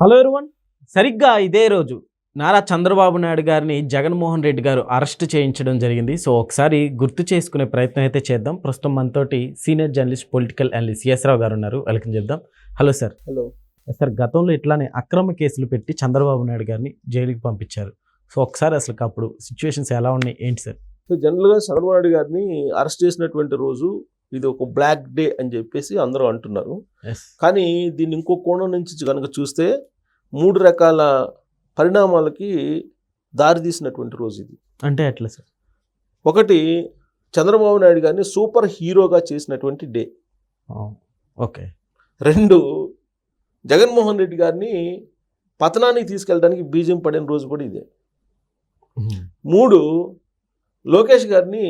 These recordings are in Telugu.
Hello everyone. సరిగ్గా ఇదే రోజు నారా చంద్రబాబు నాయుడు గారిని జగన్మోహన్ రెడ్డి గారు అరెస్ట్ చేయించడం జరిగింది. సో ఒకసారి గుర్తు చేసుకునే ప్రయత్నం అయితే చేద్దాం. ప్రస్తుతం మనతోటి senior journalist political analyst CS Rao గారు ఉన్నారు. వెల్కమ్ చెప్దాం హలో సార్. హలో. సార్ గతంలో ఇట్లానే అక్రమ కేసులు పెట్టి చంద్రబాబు నాయుడు గారిని జైలుకి పంపించారు. సో ఒకసారి అసలు అప్పుడు సిచ్యువేషన్స్ ఎలా ఉన్నాయి? ఏంటి సార్? సో జనరల్గా చంద్రబాబు నాయుడు గారిని అరెస్ట్ చేసినటువంటి రోజు ఇది ఒక బ్లాక్ డే అని చెప్పేసి అందరూ అంటున్నారు. కానీ దీన్ని ఇంకో కోణం నుంచి కనుక చూస్తే మూడు రకాల పరిణామాలకి దారితీసినటువంటి రోజు ఇది. అంటే ఎట్లా సార్? ఒకటి చంద్రబాబు నాయుడు గారిని సూపర్ హీరోగా చేసినటువంటి డే. ఓకే. రెండు జగన్మోహన్ రెడ్డి గారిని పతనానికి తీసుకెళ్ళడానికి బీజం పడిన రోజు కూడా ఇదే. మూడు లోకేష్ గారిని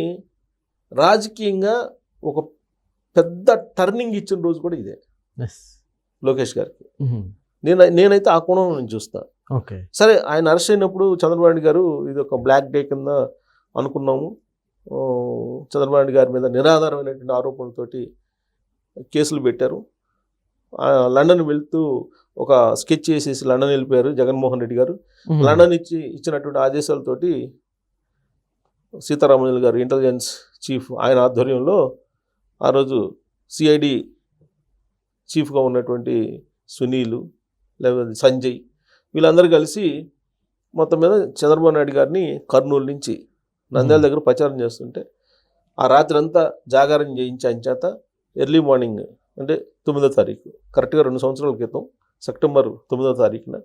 రాజకీయంగా ఒక పెద్ద టర్నింగ్ ఇచ్చిన రోజు కూడా ఇదే. లోకేష్ గారికి. నేను నేనైతే ఆ కోణం నుంచి చూస్తా. ఓకే సరే ఆయన అరెస్ట్ అయినప్పుడు చంద్రబాబు నాయుడు గారు ఇది ఒక బ్లాక్ డే కింద అనుకున్నాము. చంద్రబాబు నాయుడు గారి మీద నిరాధారమైనటువంటి ఆరోపణలతోటి కేసులు పెట్టారు. లండన్ వెళ్తూ ఒక స్కెచ్ చేసేసి లండన్ వెళ్ళిపోయారు జగన్మోహన్ రెడ్డి గారు. లండన్ ఇచ్చి ఇచ్చినటువంటి ఆదేశాలతోటి సీతారామన్ గారు ఇంటెలిజెన్స్ చీఫ్ ఆయన ఆధ్వర్యంలో ఆ రోజు సిఐడి చీఫ్గా ఉన్నటువంటి సునీలు లేకపోతే సంజయ్ వీళ్ళందరూ కలిసి మొత్తం మీద చంద్రబాబు నాయుడు గారిని కర్నూలు నుంచి నంద్యాల దగ్గర ప్రచారం చేస్తుంటే ఆ రాత్రి అంతా జాగారం చేయించి ఆయన చేత ఎర్లీ మార్నింగ్ అంటే తొమ్మిదో తారీఖు కరెక్ట్గా రెండు సంవత్సరాల క్రితం సెప్టెంబర్ తొమ్మిదో తారీఖున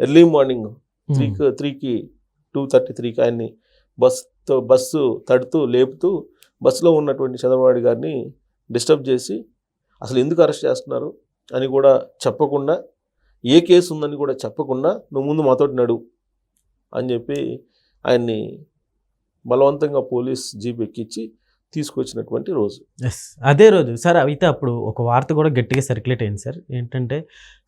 ఎర్లీ మార్నింగ్ త్రీకి త్రీకి టూ థర్టీ త్రీకి ఆయన్ని బస్తో బస్సు తడుతూ లేపుతూ బస్సులో ఉన్నటువంటి చంద్రబాబు నాయుడు గారిని డిస్టర్బ్ చేసి అసలు ఎందుకు అరెస్ట్ చేస్తున్నారు అని కూడా చెప్పకుండా ఏ కేసు ఉందని కూడా చెప్పకుండా నువ్వు ముందు మాతోటి నడు అని చెప్పి ఆయన్ని బలవంతంగా పోలీస్ జీప్ ఎక్కించి తీసుకొచ్చినటువంటి రోజు. ఎస్ అదే రోజు. సార్ అయితే అప్పుడు ఒక వార్త కూడా గట్టిగా సర్క్యులేట్ అయింది సార్. ఏంటంటే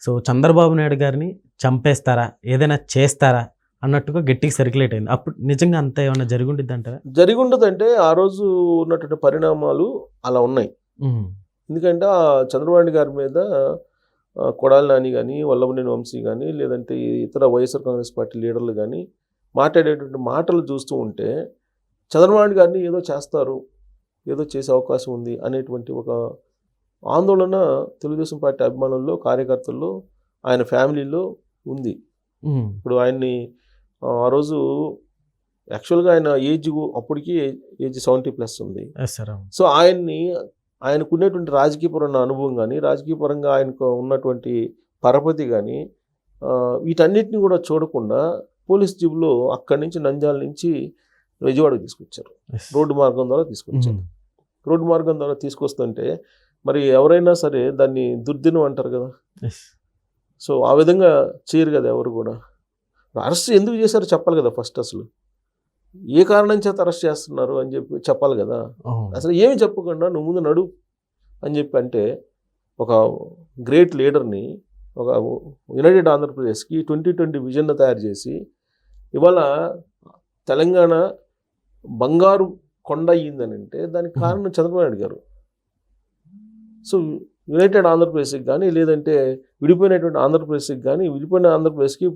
సో చంద్రబాబు నాయుడు గారిని చంపేస్తారా? ఏదైనా చేస్తారా? అన్నట్టుగా గట్టిగా సర్క్యులేట్ అయింది. అప్పుడు నిజంగా అంత ఏమైనా జరుగుండిద్ది అంటారా? జరిగి ఉండదంటే ఆ రోజు ఉన్నటువంటి పరిణామాలు అలా ఉన్నాయి. ఎందుకంటే ఆ చంద్రబాబు గారి మీద కొడాలి నాని కానీ వల్లభనేని వంశీ కానీ లేదంటే ఇతర వైఎస్ఆర్ కాంగ్రెస్ పార్టీ లీడర్లు కానీ మాట్లాడేటువంటి మాటలు చూస్తూ ఉంటే చంద్రబాబు గారిని ఏదో చేస్తారు ఏదో చేసే అవకాశం ఉంది అనేటువంటి ఒక ఆందోళన తెలుగుదేశం పార్టీ అభిమానుల్లో కార్యకర్తల్లో ఆయన ఫ్యామిలీలో ఉంది. ఇప్పుడు ఆయన్ని ఆ, రోజు యాక్చువల్గా ఆయన ఏజ్ అప్పటికి ఏజ్ సెవెంటీ ప్లస్ ఉంది. సో ఆయన్ని ఆయనకు ఉన్నటువంటి రాజకీయపరమైన అనుభవం కానీ రాజకీయపరంగా ఆయనకు ఉన్నటువంటి పరపతి కానీ వీటన్నిటిని కూడా చూడకుండా పోలీస్ జీబులో అక్కడి నుంచి నంద్యాల నుంచి విజయవాడకు తీసుకొచ్చారు. రోడ్డు మార్గం ద్వారా తీసుకొచ్చారు మ్మ్. రోడ్డు మార్గం ద్వారా తీసుకొస్తుంటే మరి ఎవరైనా సరే దాన్ని దుర్దినం అంటారు కదా. సో ఆ విధంగా చేయరు కదా ఎవరు కూడా అరెస్ట్ ఎందుకు చేశారో చెప్పాలి కదా ఫస్ట్ అసలు ఏ కారణం చేత అరెస్ట్ చేస్తున్నారు అని చెప్పి చెప్పాలి కదా. అసలు ఏమి చెప్పకుండా నువ్వు ముందు నడు అని చెప్పి అంటే ఒక గ్రేట్ లీడర్ని ఒక యునైటెడ్ ఆంధ్రప్రదేశ్కి ట్వంటీ ట్వంటీ విజన్ తయారు చేసి ఇవాళ తెలంగాణ బంగారు కొండ అయ్యిందని అంటే దానికి కారణం చంద్రబాబు నాయుడు గారు. సో యునైటెడ్ ఆంధ్రప్రదేశ్కి కానీ లేదంటే విడిపోయినటువంటి ఆంధ్రప్రదేశ్కి కానీ విడిపోయిన ఆంధ్రప్రదేశ్కి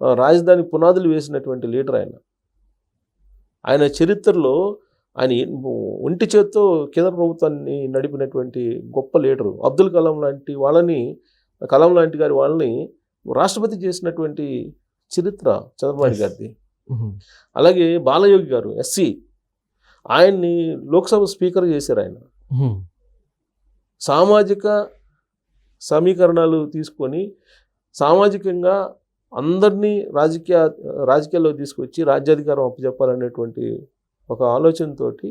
రాజధాని పునాదులు వేసినటువంటి లీడర్ ఆయన. ఆయన చరిత్రలో ఆయన ఒంటి చేత్తో కేంద్ర ప్రభుత్వాన్ని నడిపినటువంటి గొప్ప లీడరు అబ్దుల్ కలాం లాంటి వాళ్ళని కలాం లాంటి గారి వాళ్ళని రాష్ట్రపతి చేసినటువంటి చరిత్ర చంద్రబాబు. గారిది. అలాగే బాలయోగి గారు ఎస్సీ ఆయన్ని లోక్సభ స్పీకర్ చేశారు ఆయన. సామాజిక సమీకరణాలు తీసుకొని సామాజికంగా అందరినీ రాజకీయ రాజకీయాల్లో తీసుకొచ్చి రాజ్యాధికారం అప్పచెప్పాలనేటువంటి ఒక ఆలోచనతోటి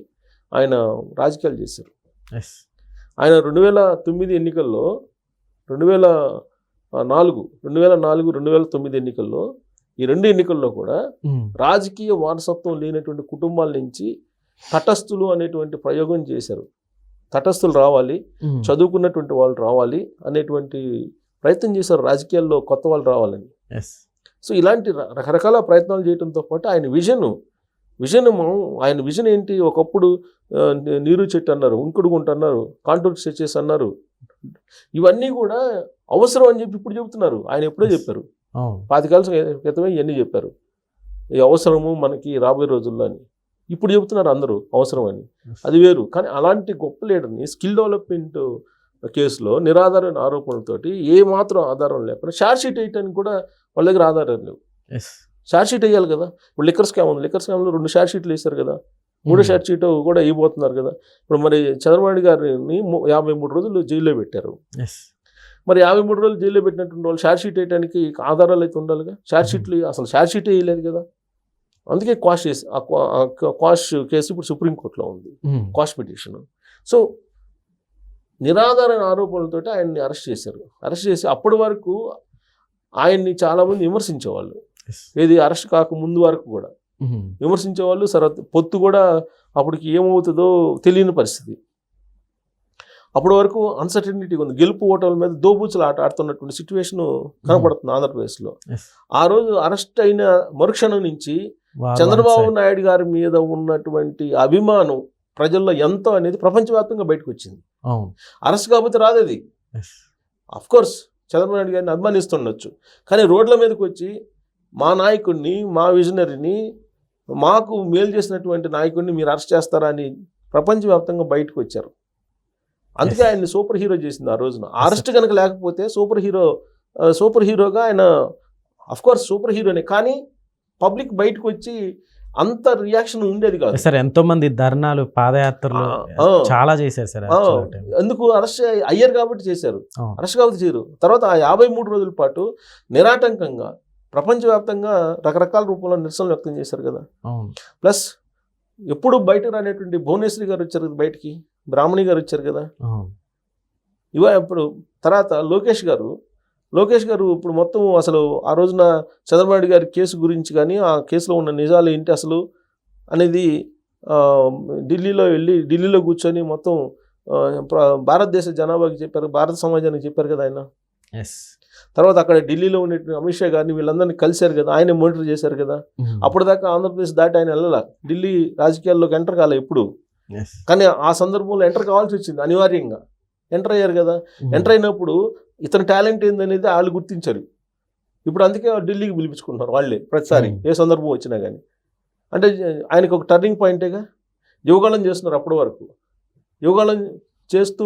ఆయన రాజకీయాలు చేశారు. ఆయన రెండు వేల తొమ్మిది ఎన్నికల్లో రెండు వేల నాలుగు రెండు వేల నాలుగు రెండు వేల తొమ్మిది ఎన్నికల్లో ఈ రెండు ఎన్నికల్లో కూడా మ్మ్. రాజకీయ వారసత్వం లేనటువంటి కుటుంబాల నుంచి తటస్థులు అనేటువంటి ప్రయోగం చేశారు తటస్థులు రావాలి మ్మ్. చదువుకున్నటువంటి వాళ్ళు రావాలి అనేటువంటి ప్రయత్నం చేశారు రాజకీయాల్లో కొత్త వాళ్ళు రావాలని. సో ఇలాంటి రకరకాల ప్రయత్నాలు చేయడంతో పాటు ఆయన విజన్ విజన్ ఆయన విజన్ ఏంటి? ఒకప్పుడు నీరు చెట్టు అన్నారు ఉంకుడు గుంట అన్నారు కాంటూర్ స్టెచెస్ అన్నారు. ఇవన్నీ కూడా అవసరం అని చెప్పి ఇప్పుడు చెబుతున్నారు. ఆయన ఎప్పుడో. చెప్పారు. పాతికాల క్రితమే ఇవన్నీ చెప్పారు. ఈ అవసరము మనకి రాబోయే రోజుల్లో అని. ఇప్పుడు చెబుతున్నారు అందరూ అవసరం అని. అది వేరు. కానీ అలాంటి గొప్ప లీడర్ని స్కిల్ డెవలప్మెంట్ కేసులో నిరాధారణ ఆరోపణలతోటి ఏ మాత్రం ఆధారం లేకుండా షార్ట్ షీట్ వేయటానికి కూడా వాళ్ళ దగ్గర ఆధారాలు లేవు. షార్ట్ షీట్ వేయాలి కదా. ఇప్పుడు లిక్కర్ స్కామ్ ఉంది. లిక్కర్ స్కామ్లో రెండు షార్ట్ షీట్లు వేశారు కదా. మూడో షార్ట్ షీట్ కూడా వేయబోతున్నారు కదా. ఇప్పుడు మరి చంద్రబాబు గారిని యాభై మూడు రోజులు జైల్లో పెట్టారు. మరి యాభై మూడు రోజులు జైల్లో పెట్టినటువంటి వాళ్ళు షార్ట్ షీట్ వేయడానికి ఆధారాలు అయితే ఉండాలిగా. షార్ట్ షీట్లు అసలు షార్ట్ షీట్ వేయలేదు కదా. అందుకే క్వాష్ చేసి క్వాష్ కేసు ఇప్పుడు సుప్రీంకోర్టులో ఉంది. క్వాష్ పిటిషన్ సో నిరాధారణ ఆరోపణలతోటి ఆయన్ని అరెస్ట్ చేశారు. అరెస్ట్ చేసి అప్పటి వరకు ఆయన్ని చాలామంది విమర్శించేవాళ్ళు. ఏది అరెస్ట్ కాక ముందు వరకు కూడా. విమర్శించేవాళ్ళు సరే పొత్తు కూడా అప్పటికి ఏమవుతుందో తెలియని పరిస్థితి. అప్పటి వరకు అన్సర్టనిటీ ఉంది. గెలుపు ఓటర్ల మీద దోబూచులు ఆట ఆడుతున్నటువంటి సిచ్యువేషన్ కనపడుతుంది ఆంధ్రప్రదేశ్లో. ఆ రోజు అరెస్ట్ అయిన మరుక్షణం నుంచి చంద్రబాబు నాయుడు గారి మీద ఉన్నటువంటి అభిమానం ప్రజల్లో ఎంతో అనేది ప్రపంచవ్యాప్తంగా బయటకు వచ్చింది. అరెస్ట్ కాకపోతే రాదు అది. కోర్స్ చంద్రబాబు నాయుడు గారిని అభిమానిస్తుండొచ్చు. కానీ రోడ్ల మీదకి వచ్చి మా నాయకుడిని మా విజనరీని మాకు మేలు చేసినటువంటి నాయకుడిని మీరు అరెస్ట్ చేస్తారా అని ప్రపంచవ్యాప్తంగా బయటకు వచ్చారు. అందుకే. ఆయన్ని సూపర్ హీరో చేసింది ఆ రోజున. అరెస్ట్ కనుక లేకపోతే సూపర్ హీరో సూపర్ హీరోగా ఆయన అఫ్ కోర్స్ సూపర్ హీరోనే. కానీ పబ్లిక్ బయటకు వచ్చి అంత రియాక్షన్ ఉండేది కాదు. సార్ ఎంతో మంది ధర్నాలు పాదయాత్రలు. చాలా చేశారు సార్. ఎందుకు అరెస్ట్ అయ్యారు కాబట్టి చేశారు. అరెస్ట్ కాబట్టి చేయరు. తర్వాత ఆ యాభై మూడు రోజుల పాటు నిరాటంకంగా ప్రపంచవ్యాప్తంగా రకరకాల రూపంలో నిరసనలు వ్యక్తం చేశారు కదా. ప్లస్ ఎప్పుడు బయట రానటువంటి భువనేశ్వరి గారు వచ్చారు కదా బయటికి బ్రాహ్మణి గారు వచ్చారు కదా. ఇవ ఇప్పుడు తర్వాత లోకేష్ గారు లోకేష్ గారు ఇప్పుడు మొత్తం అసలు ఆ రోజున చంద్రబాబు నాయుడు గారి కేసు గురించి కానీ ఆ కేసులో ఉన్న నిజాలు ఏంటి అసలు అనేది ఢిల్లీలో వెళ్ళి ఢిల్లీలో కూర్చొని మొత్తం భారతదేశ జనాభాకి చెప్పారు భారత సమాజానికి చెప్పారు కదా ఆయన? ఎస్ తర్వాత అక్కడ ఢిల్లీలో ఉండే అమిత్ షా గారిని వీళ్ళందరినీ కలిశారు కదా ఆయన మానిటర్ చేశారు కదా. అప్పటిదాకా ఆంధ్రప్రదేశ్ దాటి ఆయన వెళ్ళాల? ఢిల్లీ రాజకీయాల్లోకి ఎంటర్ కాలే ఎప్పుడు? కానీ ఆ సందర్భంలో ఎంటర్ కావాల్సి వచ్చింది అనివార్యంగా. ఎంటర్ అయ్యారు కదా. ఎంటర్ అయినప్పుడు ఇతని టాలెంట్ ఏందనేది వాళ్ళు గుర్తించారు. ఇప్పుడు అందుకే ఢిల్లీకి పిలిపించుకుంటున్నారు వాళ్ళే ప్రతిసారి. ఏ సందర్భం వచ్చినా కానీ అంటే ఆయనకు ఒక టర్నింగ్ పాయింటేగా యువగాళం చేస్తున్నారు అప్పటి వరకు. యువగాళం చేస్తూ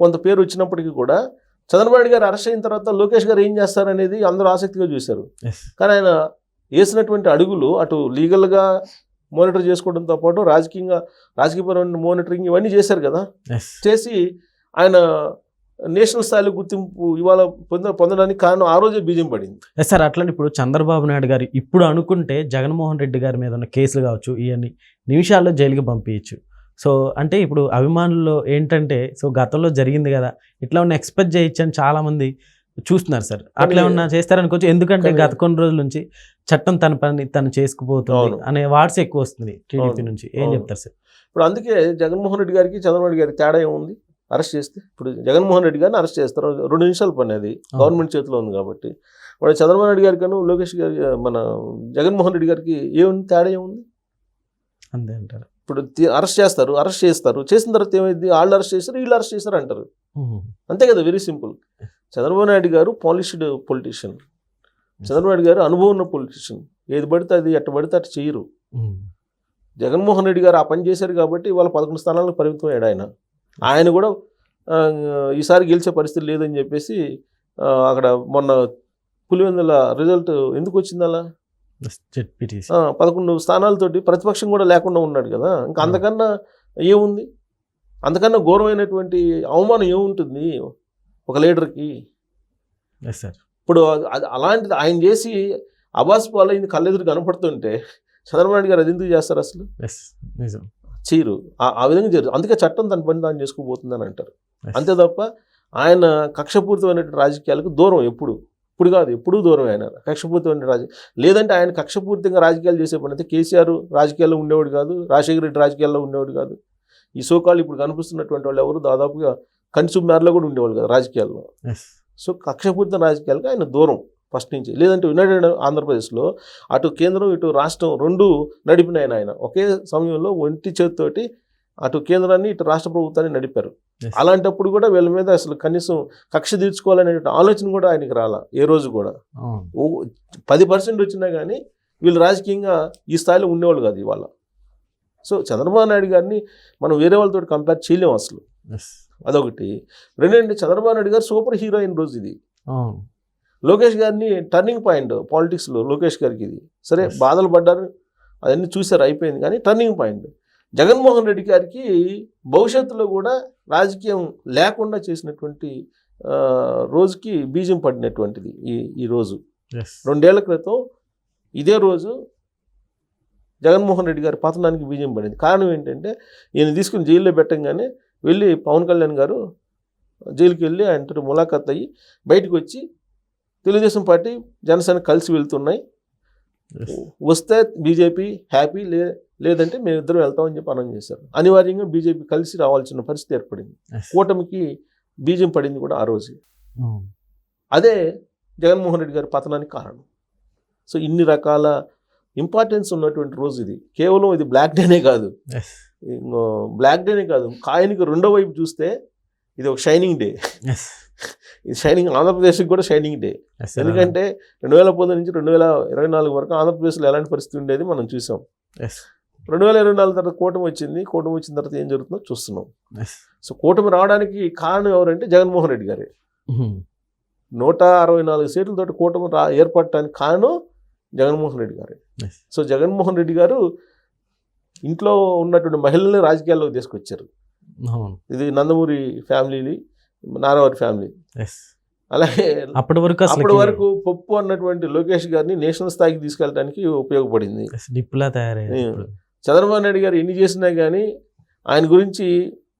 కొంత పేరు వచ్చినప్పటికీ కూడా చంద్రబాబు గారు అరెస్ట్ అయిన తర్వాత లోకేష్ గారు ఏం చేస్తారనేది అందరూ ఆసక్తిగా చూశారు. కానీ ఆయన వేసినటువంటి అడుగులు అటు లీగల్గా మానిటర్ చేసుకోవడంతో పాటు రాజకీయంగా రాజకీయపరమైన మానిటరింగ్ ఇవన్నీ చేశారు కదా? చేసి ఆయన నేషనల్ స్థాయిలో గుర్తింపు ఇవాళ పొంద పొందడానికి కారణం ఆ రోజే బీజం పడింది సార్ అట్లని ఇప్పుడు చంద్రబాబు నాయుడు గారు ఇప్పుడు అనుకుంటే జగన్మోహన్ రెడ్డి గారి మీద ఉన్న కేసులు కావచ్చు ఇవన్నీ నిమిషాల్లో జైలుకి పంపించచ్చు సో అంటే ఇప్పుడు అభిమానుల్లో ఏంటంటే సో గతంలో జరిగింది కదా ఇట్లా ఉన్న ఎక్స్పెక్ట్ చేయొచ్చు అని చాలా మంది చూస్తున్నారు సార్. అట్లా ఏమన్నా చేస్తారనుకోవచ్చు. ఎందుకంటే గత కొన్ని రోజుల నుంచి చట్టం తన పని తను చేసుకుపోతుంది. అనే వార్డ్స్ ఎక్కువ వస్తుంది టీడీపీ. నుంచి. ఏం. చెప్తారు సార్? ఇప్పుడు అందుకే జగన్మోహన్ రెడ్డి గారికి చంద్రబాబు గారికి తేడా ఏముంది? అరెస్ట్ చేస్తే ఇప్పుడు జగన్మోహన్ రెడ్డి గారిని అరెస్ట్ చేస్తారు. రెండు నిమిషాలు పని అది. గవర్నమెంట్ చేతిలో ఉంది కాబట్టి. ఇప్పుడు చంద్రబాబు నాయుడు గారికి లోకేష్ గారి మన జగన్మోహన్ రెడ్డి గారికి ఏముంది తేడా ఏముంది? అంతే అంటారు. ఇప్పుడు అరెస్ట్ చేస్తారు అరెస్ట్ చేస్తారు. చేసిన తర్వాత ఏమైంది? వాళ్ళు అరెస్ట్ చేస్తారు వీళ్ళు అరెస్ట్ చేస్తారు అంటారు. అంతే కదా వెరీ సింపుల్. చంద్రబాబు నాయుడు గారు పాలిష్డ్ పొలిటీషియన్. చంద్రబాబు నాయుడు గారు అనుభవం ఉన్న పొలిటీషియన్. ఏది పడితే అది ఎట్ట పడితే అటు చేయరు. జగన్మోహన్ రెడ్డి గారు ఆ పని చేశారు కాబట్టి వాళ్ళ పదకొండు స్థానాలకు పరిమితం అయ్యాడు ఆయన. ఆయన కూడా ఈసారి గెలిచే పరిస్థితి లేదని చెప్పేసి అక్కడ మొన్న పులివెందుల రిజల్ట్ ఎందుకు వచ్చింది అలా? పదకొండు స్థానాలతోటి ప్రతిపక్షం కూడా లేకుండా ఉన్నాడు కదా. ఇంకా అంతకన్నా ఏముంది? అంతకన్నా ఘోరమైనటువంటి అవమానం ఏముంటుంది ఒక లీడర్కి? సార్ ఇప్పుడు అలాంటిది ఆయన చేసి అబాస్ పాలైంది కళ్ళెదురు కనపడుతుంటే చంద్రబాబు నాయుడు గారు అది ఎందుకు చేస్తారు అసలు? ఎస్ నిజం. చేయరు ఆ- ఆ విధంగా చేయరు అందుకే చట్టం తన పని తాను చేసుకోబోతుందని అంటారు. అంతే తప్ప ఆయన కక్షపూరితమైనటువంటి రాజకీయాలకు దూరం ఎప్పుడు. ఇప్పుడు కాదు ఎప్పుడూ దూరం ఆయన. కక్షపూరితమైన రాజకీయ లేదంటే ఆయన కక్షపూరితంగా రాజకీయాలు చేసే పని. అయితే కేసీఆర్ రాజకీయాల్లో ఉండేవాడు కాదు రాజశేఖర రెడ్డి రాజకీయాల్లో ఉండేవాడు కాదు. ఈ సోకాళ్ళు ఇప్పుడు కనిపిస్తున్నటువంటి వాళ్ళు ఎవరు? దాదాపుగా కన్సూమర్లో కూడా ఉండేవాళ్ళు కదా రాజకీయాల్లో. సో కక్షపూరిత రాజకీయాలకు ఆయన దూరం. ఫస్ట్ నుంచి. లేదంటే యునైటెడ్ ఆంధ్రప్రదేశ్లో అటు కేంద్రం ఇటు రాష్ట్రం రెండు నడిపిన ఆయన. ఒకే సమయంలో ఒంటి చేతితోటి అటు కేంద్రాన్ని ఇటు రాష్ట్ర ప్రభుత్వాన్ని నడిపారు. అలాంటప్పుడు కూడా వీళ్ళ మీద అసలు కనీసం కక్ష తీర్చుకోవాలనే ఆలోచన కూడా ఆయనకి రాలా ఏ రోజు కూడా. పది పర్సెంట్ వచ్చినా కానీ వీళ్ళు రాజకీయంగా ఈ స్థాయిలో ఉండేవాళ్ళు కాదు ఇవాళ. సో చంద్రబాబు నాయుడు గారిని మనం వేరే వాళ్ళతో కంపేర్ చేయలేము అసలు. అదొకటి. రెండంటే చంద్రబాబు నాయుడు గారు సూపర్ హీరో అయిన రోజు ఇది. లోకేష్ గారిని టర్నింగ్ పాయింట్ పాలిటిక్స్లో లోకేష్ గారికి ఇది. సరే. బాధలు పడ్డారు అవన్నీ చూసారు అయిపోయింది. కానీ టర్నింగ్ పాయింట్ జగన్మోహన్ రెడ్డి గారికి భవిష్యత్తులో కూడా రాజకీయం లేకుండా చేసినటువంటి రోజుకి బీజం పడినటువంటిది ఈ ఈ రోజు. రెండేళ్ళ క్రితం ఇదే రోజు జగన్మోహన్ రెడ్డి గారి పతనానికి బీజం పడింది. కారణం ఏంటంటే ఈయన తీసుకుని జైల్లో పెట్టంగానే వెళ్ళి పవన్ కళ్యాణ్ గారు జైలుకి వెళ్ళి ఆయనతో ములాఖాత్ అయ్యి బయటకు వచ్చి తెలుగుదేశం పార్టీ జనసేన కలిసి వెళ్తున్నాయి. వస్తే బీజేపీ హ్యాపీ లే లేదంటే మేమిద్దరం వెళ్తామని చెప్పి అనౌన్స్ చేశారు. అనివార్యంగా బీజేపీ కలిసి రావాల్సిన పరిస్థితి ఏర్పడింది. కూటమికి బీజం పడింది కూడా ఆ రోజు. అదే జగన్మోహన్ రెడ్డి గారి పతనానికి కారణం. సో ఇన్ని రకాల ఇంపార్టెన్స్ ఉన్నటువంటి రోజు ఇది. కేవలం ఇది బ్లాక్ డేనే కాదు. బ్లాక్ డేనే కాదు. కాయనికి రెండో వైపు చూస్తే ఇది ఒక షైనింగ్ డే. ఇది షైనింగ్ ఆంధ్రప్రదేశ్కి కూడా షైనింగ్ డే. ఎందుకంటే రెండు వేల పంతొమ్మిది నుంచి రెండు వేల ఇరవై నాలుగు వరకు ఆంధ్రప్రదేశ్లో ఎలాంటి పరిస్థితి ఉండేది మనం చూసాం. రెండు వేల ఇరవై నాలుగు తర్వాత కూటమి వచ్చింది. కూటమి వచ్చిన తర్వాత ఏం జరుగుతుందో చూస్తున్నాం. సో కూటమి రావడానికి కారణం ఎవరంటే జగన్మోహన్ రెడ్డి గారే. నూట అరవై నాలుగు సీట్లతోటి కూటమి రా ఏర్పడటానికి కారణం జగన్మోహన్ రెడ్డి గారే. సో జగన్మోహన్ రెడ్డి గారు ఇంట్లో ఉన్నటువంటి మహిళల్ని రాజకీయాల్లోకి తీసుకొచ్చారు. ఇది నందమూరి ఫ్యామిలీ నారావారి ఫ్యామిలీ. ఎస్ అలాగే అప్పటి వరకు అప్పటి వరకు పప్పు అన్నటువంటి లోకేష్ గారిని నేషనల్ స్థాయికి తీసుకెళ్ళడానికి ఉపయోగపడింది. డిప్లా తయారయ్యారు. చంద్రబాబు నాయుడు గారు ఎన్ని చేసినా కానీ ఆయన గురించి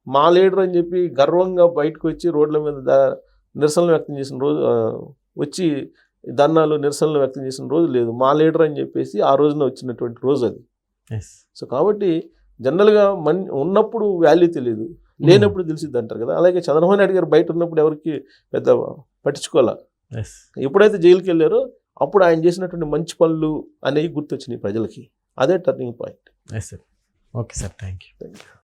మా లీడర్ అని చెప్పి గర్వంగా బయటకు వచ్చి రోడ్ల మీద నిరసనలు వ్యక్తం చేసిన రోజు వచ్చి ధర్నాలు నిరసనలు వ్యక్తం చేసిన రోజు లేదు. మా లీడర్ అని చెప్పేసి ఆ రోజున వచ్చినటువంటి రోజు అది. సో కాబట్టి జనరల్గా మన్ ఉన్నప్పుడు వాల్యూ తెలియదు లేనప్పుడు తెలిసిద్ది అంటారు కదా. అలాగే చంద్రబాబు నాయుడు గారు బయట ఉన్నప్పుడు ఎవరికి పెద్ద పట్టించుకోవాలా? ఎప్పుడైతే జైలుకి వెళ్ళారో అప్పుడు ఆయన చేసినటువంటి మంచి పనులు అనేవి గుర్తొచ్చినాయి ప్రజలకి. అదే turning point yes sir okay sir thank you thank you